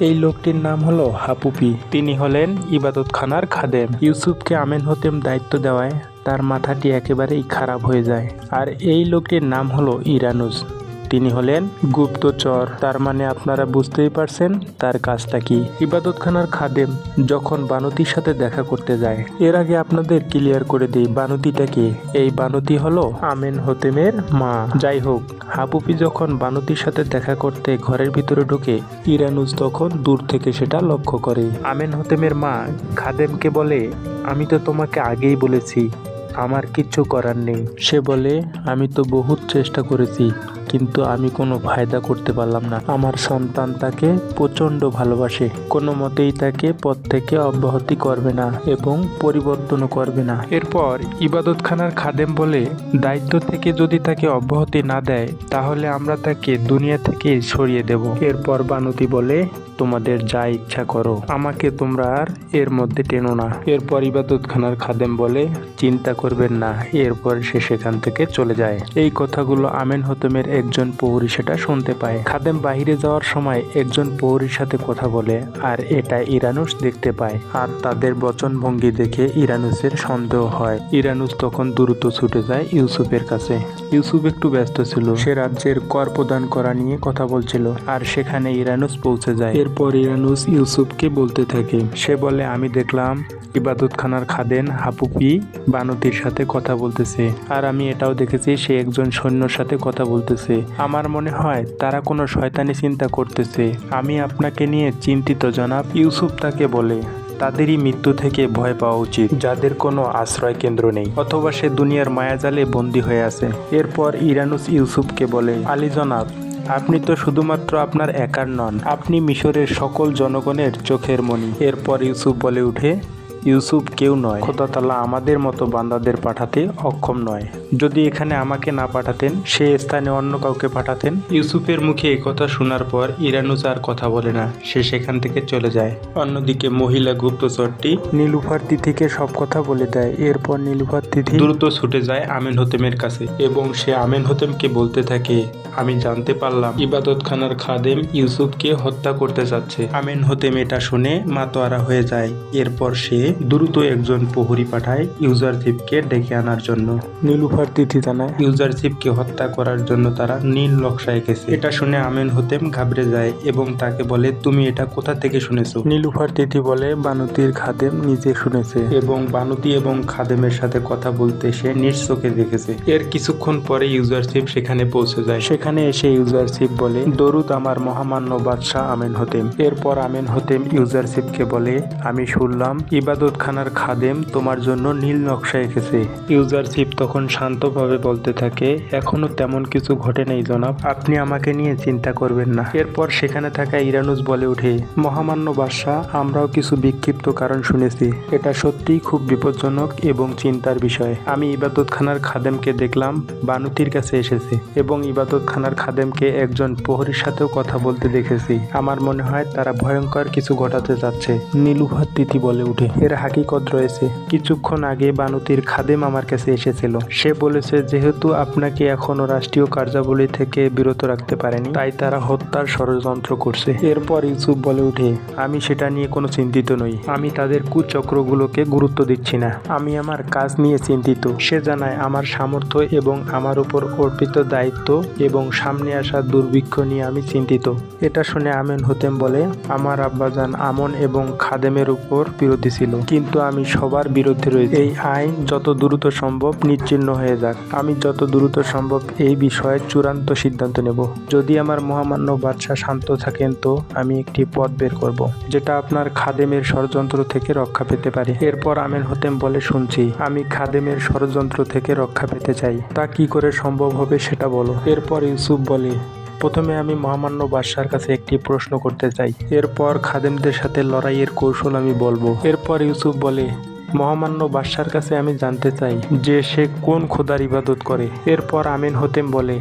এই লোকটির নাম হলো হাপুপি। তিনি হলেন ইবাদত খানার খাদেম। ইউসুফকে আমেন হতেম দায়িত্ব দেওয়ায় তার মাথাটি একেবারেই খারাপ হয়ে যায়। আর এই লোকটির নাম হলো ইরানুস। তিনি হলেন গুপ্তচর। তার মানে আপনারা বুঝতেই পারছেন তার কাজটা কি। ইবাদতখানার খাদেম যখন বানতির সাথে দেখা করতে যায়, এর আগে আপনাদের ক্লিয়ার করে দিই বানুতিটা কি। এই বানুতি হলো আমেন হতেমের মা। যাই হোক হাপুপি যখন বানতির সাথে দেখা করতে ঘরের ভিতরে ঢুকে ইরানুস তখন দূর থেকে সেটা লক্ষ্য করে। আমেন হতেমের মা খাদেমকে বলে, আমি তো তোমাকে আগেই বলেছি, আমার কিচ্ছু করার নেই। সে বলে, আমি তো বহুত চেষ্টা করেছি কিন্তু আমি কোনো ফায়দা করতে পারলাম না। আমার সন্তান তাকে প্রচণ্ড ভালোবাসে। কোনো মতেই তাকে পথ থেকে অব্যাহতি করবে না এবং পরিবর্তনও করবে না। এরপর ইবাদতখানার খাদেম বলে, দায়িত্ব থেকে যদি তাকে অব্যাহতি না দেয়, তাহলে আমরা তাকে দুনিয়া থেকে সরিয়ে দেব। এরপর বানুতি বলে, তোমাদের যা ইচ্ছা করো। আমাকে তোমরা আর এর মধ্যে টেনো না। এরপর ইবাদতখানার খাদেম বলে, চিন্তা করবেন না। এরপর সে সেখান থেকে চলে যায়। এই কথাগুলো আমেন হতমের একজন প্রহরী সেটা শুনতে পায়। খাদেম বাহিরে যাওয়ার সময় একজন প্রহরীর সাথে কথা বলে আর এটা ইরানুস দেখতে পায় আর তাদের বচনভঙ্গি দেখে ইরানুসের সন্দেহ হয়। ইরানুস তখন দ্রুত ছুটে যায় ইউসুফের কাছে। ইউসুফ একটু ব্যস্ত ছিল। সে রাজ্যের কর প্রদান করা নিয়ে কথা বলছিল আর সেখানে ইরানুস পৌঁছে যায়। এরপর ইরানুস ইউসুফকে বলতে থাকে, সে বলে, আমি দেখলাম ইবাদতখানার খাদেন হাপুপি বানতির সাথে কথা বলতেছে আর আমি এটাও দেখেছি, সে একজন সৈন্যর সাথে কথা বলতেছে। আমার মনে হয় তারা কোনো শয়তানি চিন্তা করতেছে। আমি আপনাকে নিয়ে চিন্তিত জনাব। ইউসুফ তাকে বলে, তাদেরই মৃত্যু থেকে ভয় পাওয়া উচিত। যাদের কোনো আশ্রয় কেন্দ্র নেই, অথবা সে দুনিয়ার মায়াজালে বন্দী হয়ে আছে। এরপর ইরানুস ইউসুফকে বলে, আলী জনাব, আপনি তো শুধুমাত্র আপনার একার নন। আপনি মিশরের সকল জনগণের চোখের মণি। এরপর ইউসুফ বলে উঠে ইউসুফ কেউ নয় খোদা তালা আমাদের মতো বান্দাদের পাঠাতে অক্ষম নয়। যদি এখানে আমাকে না পাঠাতেন, সে স্থানে অন্য কাউকে পাঠাতেন? ইউসুফের মুখে কথা শোনার পর ইরানুজ আর কথা বলে না, সে সেখান থেকে চলে যায়। অন্যদিকে মহিলা গুপ্তচরটি নীলুফার তিথিকে সব কথা বলে দেয়। এরপর নীলুফার তিথি দ্রুত ছুটে যায় আমিন হোতেমের কাছে এবং সে আমেন হতেমকে বলতে থাকে, আমি জানতে পারলাম ইবাদত খানার খাদেম ইউসুফকে হত্যা করতে যাচ্ছে। আমেন হোতেম এটা শুনে মাতোয়ারা হয়ে যায়। এরপর সে দ্রুত একজন প্রহরী পাঠায় ইউজারশিপকে ডেকে আনার জন্য। নীলুফার তিথি জানায়। ইউজারশিপকে হত্যা করার জন্য তারা নীল নকশা এঁকেছে এটা শুনে আমেন হতেম ঘাবড়ে যায় এবং তাকে বলে তুমি এটা কোথা থেকে শুনেছো? নীলুফার তিথি বলে বানুতির খাদেম নিজে শুনেছে। এবং বানুতি এবং খাদেমের সাথে কথা বলতে সে নিজ চোখে দেখেছে। এর কিছুক্ষণ পরে ইউজারশিপ সেখানে পৌঁছে যায়। সেখানে এসে ইউজারশিপ বলে দরুদ আমার মহামান্য বাদশাহ আমেন হতেম। এরপর আমেন হতেম ইউজারশিপকে বলে আমি শুনলাম ইবাদত খানার খাদেম তোমার জন্য নীল নকশা এঁকেছে। ইউজারশিপ তখন শান্তভাবে বলতে থাকে, এখনও তেমন কিছু ঘটে নেই, জনাব। আপনি আমাকে নিয়ে চিন্তা করবেন না। এরপর সেখানে থাকা ইরানুস বলে ওঠে, মহামান্য বাদশাহ, আমরাও কিছু বিক্ষিপ্ত কারণ শুনেছি। এটা সত্যিই খুব বিপজ্জনক এবং চিন্তার বিষয়। আমি ইবাদত খানার খাদেমকে দেখলাম, বানুতির কাছে এসেছে এবং ইবাদত খানার খাদেমকে একজন প্রহরীর সাথেও কথা বলতে দেখেছি। আমার মনে হয় তারা ভয়ঙ্কর কিছু ঘটাতে যাচ্ছে। নীলুফার তিথি বলে উঠে এর হাকিকত রয়েছে। কিছুক্ষণ আগে বানুতির খাদেম আমার কাছে এসেছিল। সে বলেছে, যেহেতু আপনাকে এখনও রাষ্ট্রীয় কার্যাবলী থেকে বিরত রাখতে পারেনি, তাই তারা হত্যার ষড়যন্ত্র করছে। এরপর ইউসুফ বলে উঠে আমি সেটা নিয়ে কোনো চিন্তিত নই। আমি তাদের কুচক্রগুলোকে গুরুত্ব দিচ্ছি না। আমি আমার কাজ নিয়ে চিন্তিত। সে জানায়, আমার সামর্থ্য এবং আমার উপর অর্পিত দায়িত্ব এবং সামনে আসা দুর্ভিক্ষ নিয়ে আমি চিন্তিত। এটা শুনে আমেন হতেম বলে, আমার আব্বাজান আমন এবং খাদেমের উপর বিরোধী ছিল। কিন্তু আমি সবার বিরুদ্ধে রয়েছি। এই আইন যত দ্রুত সম্ভব নিশ্চিহ্ন হয়ে যাক। আমি যত দ্রুত সম্ভব এই বিষয়ে চূড়ান্ত সিদ্ধান্ত নেব। যদি আমার মহামান্য বাদশাহ শান্ত থাকেন তো আমি একটি পথ বের করব যেটা আপনার খাদেমের ষড়যন্ত্র থেকে রক্ষা পেতে পারে। এরপর আমেন হতেম বলে শুনছি আমি খাদেমের ষড়যন্ত্র থেকে রক্ষা পেতে চাই। তা কি করে সম্ভব হবে সেটা বলো। এরপর ইউসুফ বলে প্রথমে আমি মহামান্য বাদশার কাছে একটি প্রশ্ন করতে চাই। এরপর খাদেমদের সাথে লড়াইয়ের কৌশল আমি বলব। এরপর ইউসুফ বলে, মহামান্য বাদশার কাছে আমি জানতে চাই যে সে কোন খোদার ইবাদত করে? এরপর আমিন হতেম বলে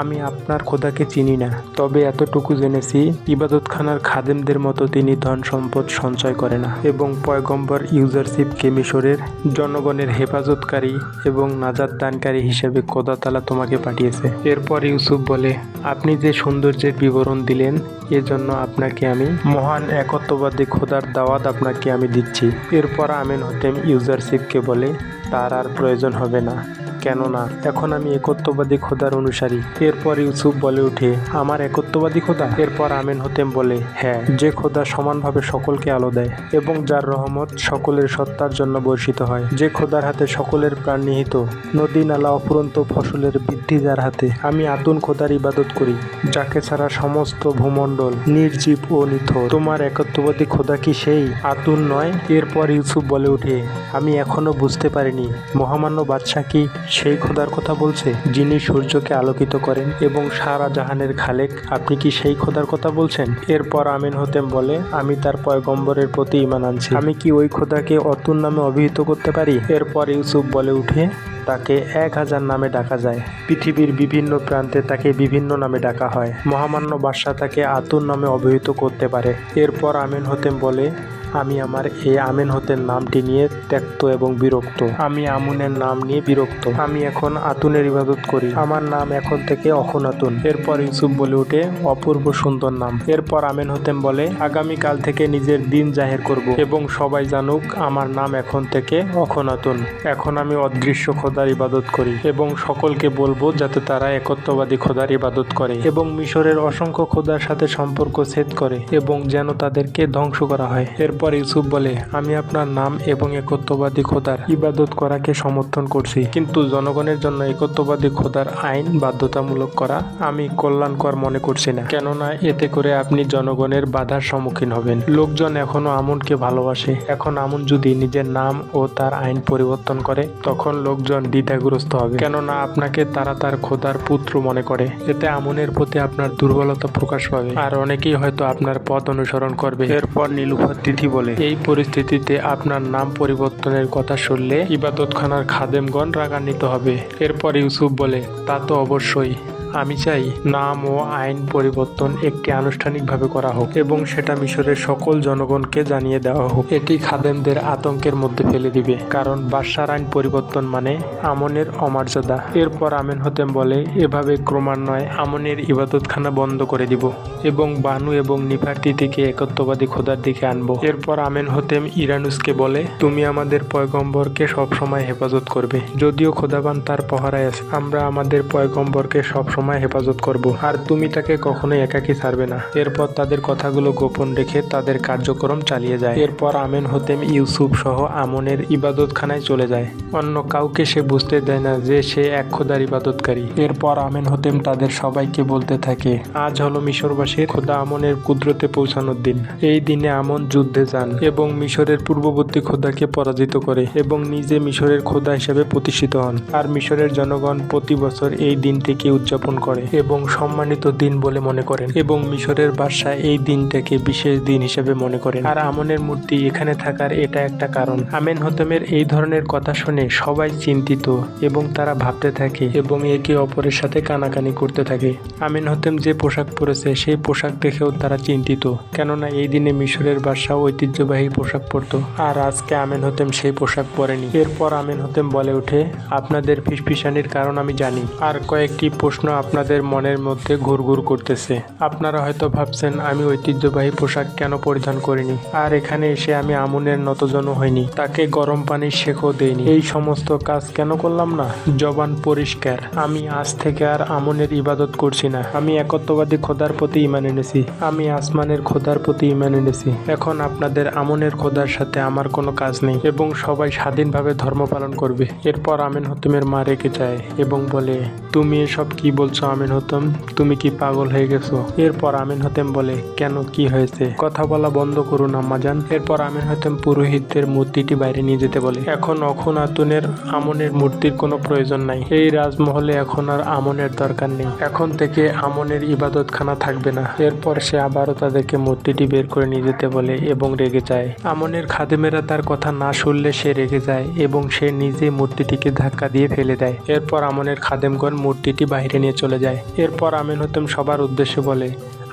আমি আপনার খোদাকে চিনি না, তবে এতটুকু জেনেছি, ইবাদতখানার খাদেমদের মতো তিনি ধন সম্পদ সঞ্চয় করে না এবং পয়গম্বর ইউজারশিপকে মিশরের জনগণের হেফাজতকারী এবং নাজাত দানকারী হিসেবে খোদাতালা তোমাকে পাঠিয়েছে। এরপর ইউসুফ বলে, আপনি যে সৌন্দর্যের বিবরণ দিলেন, এজন্য আপনাকে আমি মহান একত্ববাদী খোদার দাওয়াত আপনাকে আমি দিচ্ছি। এরপর আমিন হতেম ইউজারশিপকে বলে, তার আর প্রয়োজন হবে না। কেননা এখন আমি একত্ববাদী খোদার অনুসারী। এরপর ইউসুফ বলে উঠে আমার একত্ববাদী খোদা? এরপর আমেন হতেম বলে হ্যাঁ যে খোদা সমানভাবে সকলকে আলো দেয় এবং যার রহমত সকলের সত্তার জন্য বর্ষিত হয়। যে খোদার হাতে সকলের প্রাণ নিহিত, নদী, নালা অফুরন্ত ফসলের বৃদ্ধি যার হাতে, আমি আতুন খোদার ইবাদত করি, যাকে ছাড়া সমস্ত ভূমণ্ডল নির্জীব ও নিথর। তোমার একত্ববাদী খোদা কি সেই? আতুন নয়? এরপর ইউসুফ বলে উঠে আমি এখনও বুঝতে পারিনি। মহামান্য বাদশাহ কি সেই খোদার কথা বলছে, যিনি সূর্যকে আলোকিত করেন এবং সারা জাহানের খালেক। আপনি কি সেই খোদার কথা বলছেন? এরপর আমিন হতেম বলে, আমি তার পয়গম্বরের প্রতি ইমান আনছি। আমি কি ওই খোদাকে অতুল নামে অভিহিত করতে পারি? এরপর ইউসুফ বলে উঠে, তাকে এক হাজার নামে ডাকা যায়। পৃথিবীর বিভিন্ন প্রান্তে তাকে বিভিন্ন নামে ডাকা হয়। মহামান্য বাদশাহ তাকে আতুর নামে অভিহিত করতে পারে। এরপর আমিন হতেম বলে আমি আমার এই আমেন হতেন নামটি নিয়ে ত্যক্ত এবং বিরক্ত। আমি আমুনের নাম নিয়ে বিরক্ত। আমি এখন আতুনের ইবাদত করি। আমার নাম এখন থেকে অখনাতুন। এরপর ইউসুফ বলে ওঠে, অপূর্ব সুন্দর নাম। এরপর আমেন হতেম বলে আগামী কাল থেকে নিজের দিন জাহের করব এবং সবাই জানুক আমার নাম এখন থেকে অখনাতুন। এখন আমি অদৃশ্য খোদার ইবাদত করি এবং সকলকে বলব যাতে তারা একত্ববাদী খোদার ইবাদত করে এবং মিশরের অসংখ্য খোদার সাথে সম্পর্ক ছেদ করে এবং যেন তাদেরকে ধ্বংস করা হয়। এরপর ইউসুফ বলে, আমি আপনার নাম এবং একত্ববাদী খোদার ইবাদত করাকে সমর্থন করছি। কিন্তু জনগণের জন্য একত্ববাদী খোদার আইন বাধ্যতামূলক করা আমি কল্যাণকর মনে করছি না। কেননা এতে করে আপনি জনগণের বাধার সম্মুখীন হবেন। লোকজন এখনও আমনকে ভালোবাসে। এখন আমন যদি নিজের নাম ও তার আইন পরিবর্তন করে, তখন লোকজন দ্বিধাগ্রস্ত হবে। কেননা আপনাকে তারা তার খোদার পুত্র মনে করে। এতে আমনের প্রতি আপনার দুর্বলতা প্রকাশ পাবে। আর অনেকেই হয়তো আপনার পথ অনুসরণ করবে। এরপর নীলুফার তিথি বলে। এই পরিস্থিতিতে আপনার নাম পরিবর্তনের কথা শুনলে ইবাদতখানার খাদেমগণ রাগান্বিত হবে। এরপর ইউসুফ বলে, তা তো অবশ্যই। আমি চাই নাম ও আইন পরিবর্তন একটি আনুষ্ঠানিকভাবে করা হোক এবং সেটা মিশরের সকল জনগণকে জানিয়ে দেওয়া হোক। এটি খাদেমদের আতঙ্কের মধ্যে ফেলে দিবে। কারণ বাদশার আইন পরিবর্তন মানে আমনের অমর্যাদা। এরপর আমেন হতেম বলে, এভাবে ক্রমান্বয়ে আমনের ইবাদতখানা বন্ধ করে দিব এবং বানু এবং নিফারতিকে একত্ববাদী খোদার দিকে আনব। এরপর আমেন হতেম ইরানুসকে বলে, তুমি আমাদের পয়গম্বরকে সবসময় হেফাজত করবে। যদিও খোদাবান তার পহরায় আছে, আমরা আমাদের পয়গম্বরকে সবসময় হেফাজত করব। আর তুমি তাকে কখনোই একাকী ছাড়বে না। এরপর তাদের কথাগুলো গোপন রেখে তাদের কার্যক্রম চালিয়ে যায়। এরপর আমেন, হতেম, ইউসুফ সহ আমনের ইবাদতখানায় চলে যায়। অন্য কাউকে সে বুঝতে দেয় না যে সে এক খোদার ইবাদতকারী। এরপর আমেন, হতেম তাদের সবাইকে বলতে থাকে, আজ হলো মিশরবাসীর খোদা আমনের কুদরতে পৌঁছানোর দিন। এই দিনে আমন যুদ্ধে যান এবং মিশরের পূর্ববর্তী খোদাকে পরাজিত করে এবং নিজে মিশরের খোদা হিসেবে প্রতিষ্ঠিত হন। আর মিশরের জনগণ প্রতি বছর এই দিনটিকে উদযাপন করে এবং সম্মানিত দিন বলে মনে করেন এবং মিশরের বাদশাহ এই দিনটাকে বিশেষ দিন হিসেবে মনে করেন। আর আমনের মূর্তি এখানে থাকার এটা একটা কারণ। আমেন হতমের এই ধরনের কথা শুনে সবাই চিন্তিত এবং তারা ভাবতে থাকে এবং একে অপরের সাথে কানাকানি করতে থাকে। আমেন হতেম যে পোশাক পরেছে, সেই পোশাক দেখেও তারা চিন্তিত। কেননা এই দিনে মিশরের বাদশাহ ঐতিহ্যবাহী পোশাক পরতো। আর আজকে আমেন হতেম সেই পোশাক পরেনি। এরপর আমেন হতেম বলে ওঠে, আপনাদের ফিসফিসানির কারণ আমি জানি। আর কয়েকটি প্রশ্ন আপনাদের মনের মধ্যে ঘুরঘুর করতেছে। আপনারা হয়তো ভাবছেন, আমি ঐতিহ্যবাহী পোশাক কেন পরিধান করিনি? আর এখানে এসে আমি আমুনের নতজনও হইনি। তাকে গরম পানির শেখও দেইনি। এই সমস্ত কাজ কেন করলাম না? জবান পরিষ্কার। আমি আজ থেকে আর আমনের ইবাদত করছি না। আমি একত্ববাদী খোদার প্রতি ইমান এনেছি। আমি আসমানের খোদার প্রতি ইমান এনেছি। এখন আপনাদের আমনের খোদার সাথে আমার কোনো কাজ নেই এবং সবাই স্বাধীনভাবে ধর্ম পালন করবে। এরপর আমিন হতমের মা রেখে যায় এবং বলে, তুমি এসব কি বলছো আমিন হতম? তুমি কি পাগল হয়ে গেছো? এরপর আমিন হতেম বলে, কেন কি হয়েছে? কথা বলা বন্ধ করুন আম্মাজান। এরপর আমিন হতেম পুরোহিতদের মূর্তিটি বাইরে নিয়ে যেতে বলে, এখন অখন আতুনের, আমনের মূর্তির কোনো প্রয়োজন নাই। এই রাজমহলে এখন আর আমনের দরকার নেই। এখন থেকে আমনের ইবাদতখানা থাকবে না। এরপর সে আবারও তাদেরকে মূর্তিটি বের করে নিয়ে যেতে বলে এবং রেগে যায়। আমনের খাদেমেরা তার কথা না শুনলে সে রেগে যায় এবং সে নিজে মূর্তিটিকে ধাক্কা দিয়ে ফেলে দেয়। এরপর আমনের খাদেমগণ মূর্তিটি বাইরে নিয়ে চলে যায়। এরপর আমিন হতেম সবার উদ্দেশ্যে বলে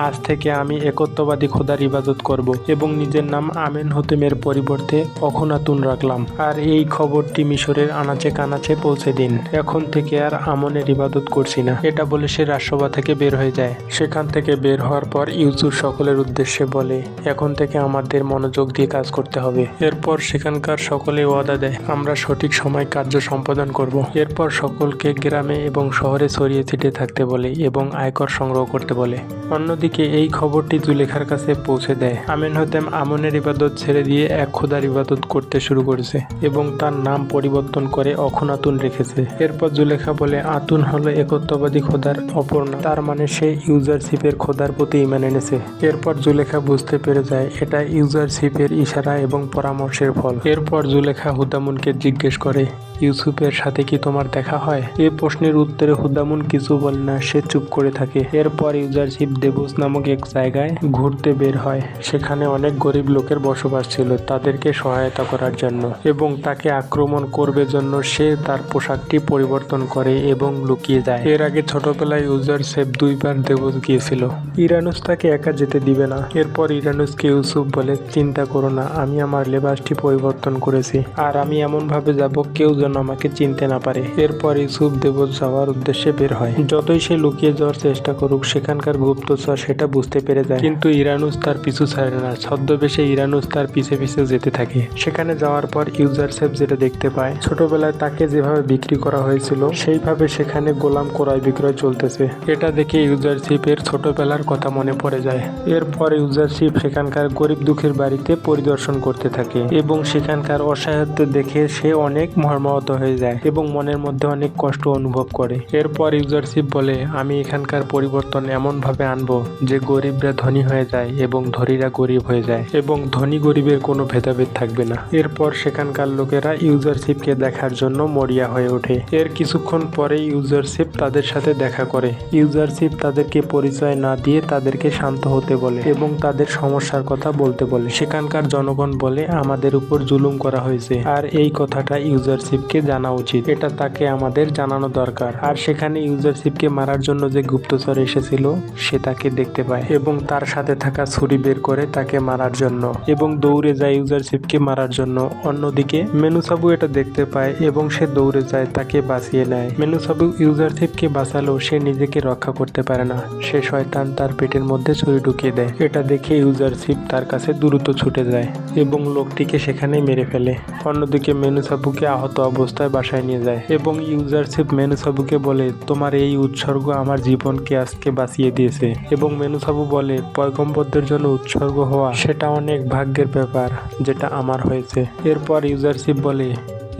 আজ থেকে আমি একত্ববাদী খোদার ইবাদত করব এবং নিজের নাম আমেন হতেমের পরিবর্তে অখনাতুন রাখলাম। আর এই খবরটি মিশরের আনাচে কানাচে পৌঁছে দিন। এখন থেকে আর আমনের ইবাদত করছি না। এটা বলে সে রাজসভা থেকে বের হয়ে যায়। সেখান থেকে বের হওয়ার পর ইউসুফ সকলের উদ্দেশ্যে বলে, এখন থেকে আমাদের মনোযোগ দিয়ে কাজ করতে হবে। এরপর সেখানকার সকলে ওয়াদা দেয়, আমরা সঠিক সময় কার্য সম্পাদন করব। এরপর সকলকে গ্রামে এবং শহরে ছড়িয়ে ছিটিয়ে থাকতে বলে এবং আয়কর সংগ্রহ করতে বলে। অন্যদিকে এই খবরটি জুলেখার কাছে পৌঁছে দেয়। আমিন হতেম আমনের ইবাদত ছেড়ে দিয়ে এক খোদার ইবাদত করতে শুরু করেছে এবং তার নাম পরিবর্তন করে অখনাতুন রেখেছে। এরপর জুলেখা বলে, আতুন হলো একত্ববাদী খোদার অপর নাম। তার মানে সে ইউজারশিপের খোদার প্রতি ইমান এনেছে। এরপর জুলেখা বুঝতে পেরে যায়, এটা ইউজারশিপের ইশারা এবং পরামর্শের ফল। এরপর জুলেখা হুদামুনকে জিজ্ঞেস করে ইউসুফের সাথে কি তোমার দেখা হয়? এই প্রশ্নের উত্তরে হুদামুন কিছু বলে না, সে চুপ করে থাকে। এরপর ইউজারশিপ দেবুস নামক এক জায়গায় ঘুরতে বের হয়। সেখানে অনেক গরিব লোকের বসবাস ছিল, তাদেরকে সহায়তা করার জন্য। এবং তাকে আক্রমণ করবে জন্য সে তার পোশাকটি পরিবর্তন করে এবং লুকিয়ে যায়। এর আগে ছোটবেলায় ইউজারশিপ দুইবার দেবুস গিয়েছিল। ইরানুস তাকে একা যেতে দিবে না। এরপর ইরানুসকে ইউসুফ বলে, চিন্তা করো না, আমি আমার লেবাসটি পরিবর্তন করেছি। আর আমি এমন ভাবে যাব, কেউ যেন আমাকে চিনতে না পারে। এরপর ইউসুফ দেবস যাওয়ার উদ্দেশ্যে বের হয়। যতই সে লুকিয়ে যাওয়ার চেষ্টা করুক, সেখানকার গুপ্তচর সেটা বুঝতে পেরে যায়। কিন্তু ইরানুস তার পিছু ছাড়ে না। ছদ্মবেশে ইরানুস তার পিছে পিছে যেতে থাকে। সেখানে যাওয়ার পর ইউজারসেফ যেটা দেখতে পায়, ছোটবেলায় তাকে যেভাবে বিক্রি করা হয়েছিল, সেইভাবে সেখানে গোলাম ক্রয় বিক্রয় চলতেছে। এটা দেখে ইউজার ইউজারশিপের ছোটবেলার কথা মনে পড়ে যায়। এরপর ইউজার ইউজারশিপ সেখানকার গরিব দুঃখের বাড়িতে পরিদর্শন করতে থাকে এবং সেখানকার অসহায়ত্ব দেখে সে অনেক মর্মাহত হয়ে যায় এবং মনের মধ্যে অনেক কষ্ট অনুভব করে। এরপর ইউজারশিপ বলে, আমি এখানকার পরিবর্তন এমনভাবে আনব যে গরিবরা ধনী হয়ে যায় এবং ধনীরা গরিব হয়ে যায় এবং ধনী গরিবের কোনো ভেদাভেদ থাকবে না। এরপর সেখানকার লোকেরা ইউজারশিপকে দেখার জন্য মরিয়া হয়ে ওঠে। এর কিছুক্ষণ পরে ইউজারশিপ তাদের সাথে দেখা করে। ইউজারশিপ তাদেরকে পরিচয় না দিয়ে তাদেরকে শান্ত হতে বলে এবং তাদের সমস্যার কথা বলতে বলে। সেখানকার জনগণ বলে, আমাদের উপর জুলুম করা হয়েছে। আর এই কথাটা ইউজারশিপকে জানা উচিত। এটা তাকে আমাদের জানানো দরকার। আর সেখানে ইউজারশিপকে মারার জন্য যে গুপ্তচর এসেছিল, সে তাকে দেখতে পায় এবং তার সাথে থাকা ছুরি বের করে তাকে মারার জন্য এবং দৌড়ে যায় ইউজারশিপকে মারার জন্য। অন্যদিকে, মেনুসাবু এটা দেখতে পায় এবং সে দৌড়ে যায়, তাকে বাঁচিয়ে নেয়। মেনুসাবু ইউজারশিপকে বাঁচালেও সে নিজেকে রক্ষা করতে পারে না। সে শয়তান তার পেটের মধ্যে ছুরি ঢুকিয়ে দেয়। এটা দেখে ইউজারশিপ তার কাছে দ্রুত ছুটে যায় এবং লোকটিকে সেখানে মেরে ফেলে। অন্যদিকে, মেনুসাবুকে আহত অবস্থায় বাসায় নিয়ে যায় এবং ইউজারশিপ মেনুসাবুকে বলে, তোমার এই উৎসর্গ আমার জীবনকে আজকে বাঁচিয়ে দিয়েছে। এবং মেনুসাবু বলে, পয়গম্বরদের জন্য উৎসর্গ হওয়া সেটা অনেক ভাগ্যের ব্যাপার যেটা আমার হয়েছে। এরপর ইউজারশিপ বলে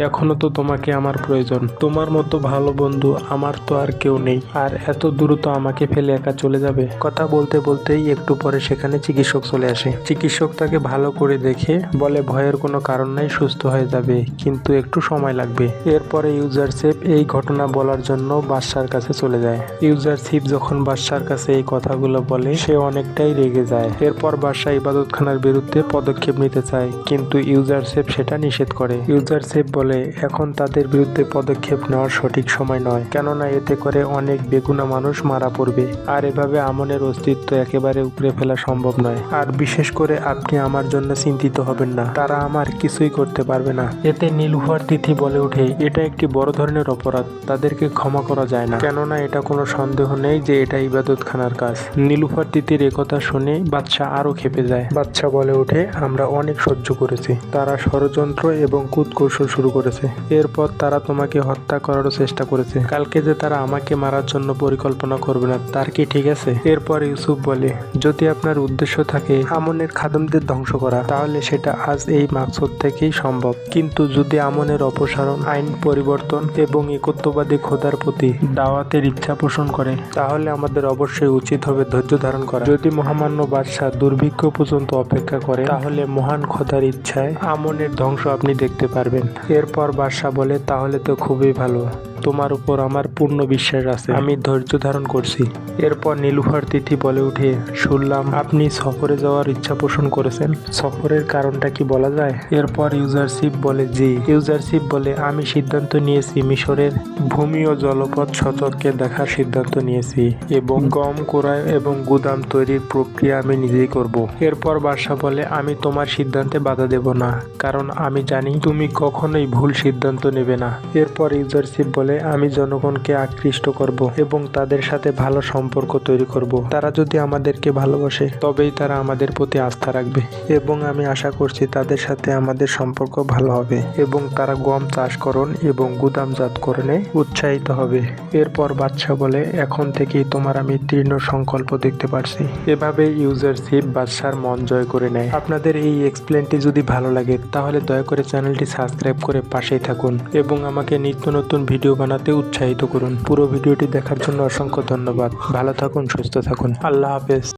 এখনও তো তোমাকে আমার প্রয়োজন। তোমার মতো ভালো বন্ধু আমার তো আর কেউ নেই। আর এত দ্রুত আমাকে ফেলে একা চলে যাবে? কথা বলতে বলতেই একটু পরে সেখানে চিকিৎসক চলে আসে। চিকিৎসক তাকে ভালো করে দেখে বলে, ভয়ের কোনো কারণ নাই, সুস্থ হয়ে যাবে। কিন্তু একটু সময় লাগবে। এরপরে ইউজারশিপ এই ঘটনা বলার জন্য বাদশার কাছে চলে যায়। ইউজার ইউজারশিপ যখন বাদশার কাছে এই কথাগুলো বলে, সে অনেকটাই রেগে যায়। এরপর বাদশাহ ইবাদতখানার বিরুদ্ধে পদক্ষেপ নিতে চায়, কিন্তু ইউজার ইউজারশিপ সেটা নিষেধ করে। ইউজার ইউজারশিপ বলে এখন তাদের বিরুদ্ধে পদক্ষেপ নেওয়ার সঠিক সময় নয়। কেননা এতে করে অনেক বেগুনা মানুষ মারা পড়বে। আর এভাবে আমনের অস্তিত্ব একেবারে উপরে ফেলা সম্ভব নয়। আর বিশেষ করে আপনি আমার জন্য চিন্তিত হবেন না। তারা আমার কিছুই করতে পারবে না। এতে নীলুফার তিথি বলে ওঠে, এটা একটি বড় ধরনের অপরাধ। তাদেরকে ক্ষমা করা যায় না। কেননা এটা কোনো সন্দেহ নেই যে এটা ইবাদত খানার কাজ নীলুফার তিথির একথা শুনে বাচ্চা আরও খেপে যায়। বাচ্চা বলে ওঠে, আমরা অনেক সহ্য করেছি। তারা ষড়যন্ত্র এবং কুৎকৌশল শুরু করেছে। এরপর তারা তোমাকে হত্যা করারও চেষ্টা করেছে। কালকে যে তারা আমাকে মারার জন্য পরিকল্পনা করবে না, তার কি ঠিক আছে? এরপর ইউসুফ বলে, যদি আপনার উদ্দেশ্য থাকে আমনের খাদমদের ধ্বংস করা, তাহলে সেটা আজ এই মাকসুদ থেকেই সম্ভব। কিন্তু যদি আমনের অপসারণ, আইন পরিবর্তন এবং একত্ববাদী খোদার প্রতি দাওয়াতের ইচ্ছা পোষণ করে, তাহলে আমাদের অবশ্যই উচিত হবে ধৈর্য ধারণ করা। যদি মহামান্য বাদশাহ দুর্ভিক্ষ পর্যন্ত অপেক্ষা করে, তাহলে মহান খোদার ইচ্ছায় আমনের ধ্বংস আপনি দেখতে পারবেন। এরপর বাদশাহ বলে তাহলে তো খুবই ভালো। তোমার উপর আমার পূর্ণ বিশ্বাস আছে। আমি ধৈর্য ধারণ করছি। এরপর নীলুফার তিথি বলে উঠে, শুনলাম আপনি সফরে যাওয়ার ইচ্ছা পোষণ করেছেন। সফরের কারণটা কি বলা যায়? এরপর ইউজারশিপ বলে, জি। ইউজারশিপ বলে, আমি সিদ্ধান্ত নিয়েছি, মিশরের ভূমি ও জলপথ সতর্কে দেখার সিদ্ধান্ত নিয়েছি এবং গম কোরাই এবং গুদাম তৈরির প্রক্রিয়া আমি নিজেই করব। এরপর বাদশা বলে, আমি তোমার সিদ্ধান্তে বাধা দেব না, কারণ আমি জানি তুমি কখনোই ভুল সিদ্ধান্ত নেবে না। এরপর ইউজারশিপ বলে আমি জনগণকে আকৃষ্ট করব এবং তাদের সাথে ভালো সম্পর্ক তৈরি করব। তারা যদি আমাদেরকে ভালোবাসে, তবেই তারা আমাদের প্রতি আস্থা রাখবে এবং আমি আশা করছি তাদের সাথে আমাদের সম্পর্ক ভালো হবে এবং তারা গম চাষকরণ এবং গুদামজাতকরণে উৎসাহিত হবে। এরপর বাদশা বলে, এখন থেকেই তোমার আমি তীর্ণ সংকল্প দেখতে পারছি। এভাবে ইউজারশিপ বাদশার মন জয় করে নেয়। আপনাদের এই এক্সপ্লেনটি যদি ভালো লাগে, তাহলে দয়া করে চ্যানেলটি সাবস্ক্রাইব করে পাশেই থাকুন এবং আমাকে নিত্য নতুন ভিডিও বানাতে উৎসাহিত করুন। পুরো ভিডিওটি দেখার জন্য অসংখ্য ধন্যবাদ। ভালো থাকুন, সুস্থ থাকুন। আল্লাহ হাফেজ।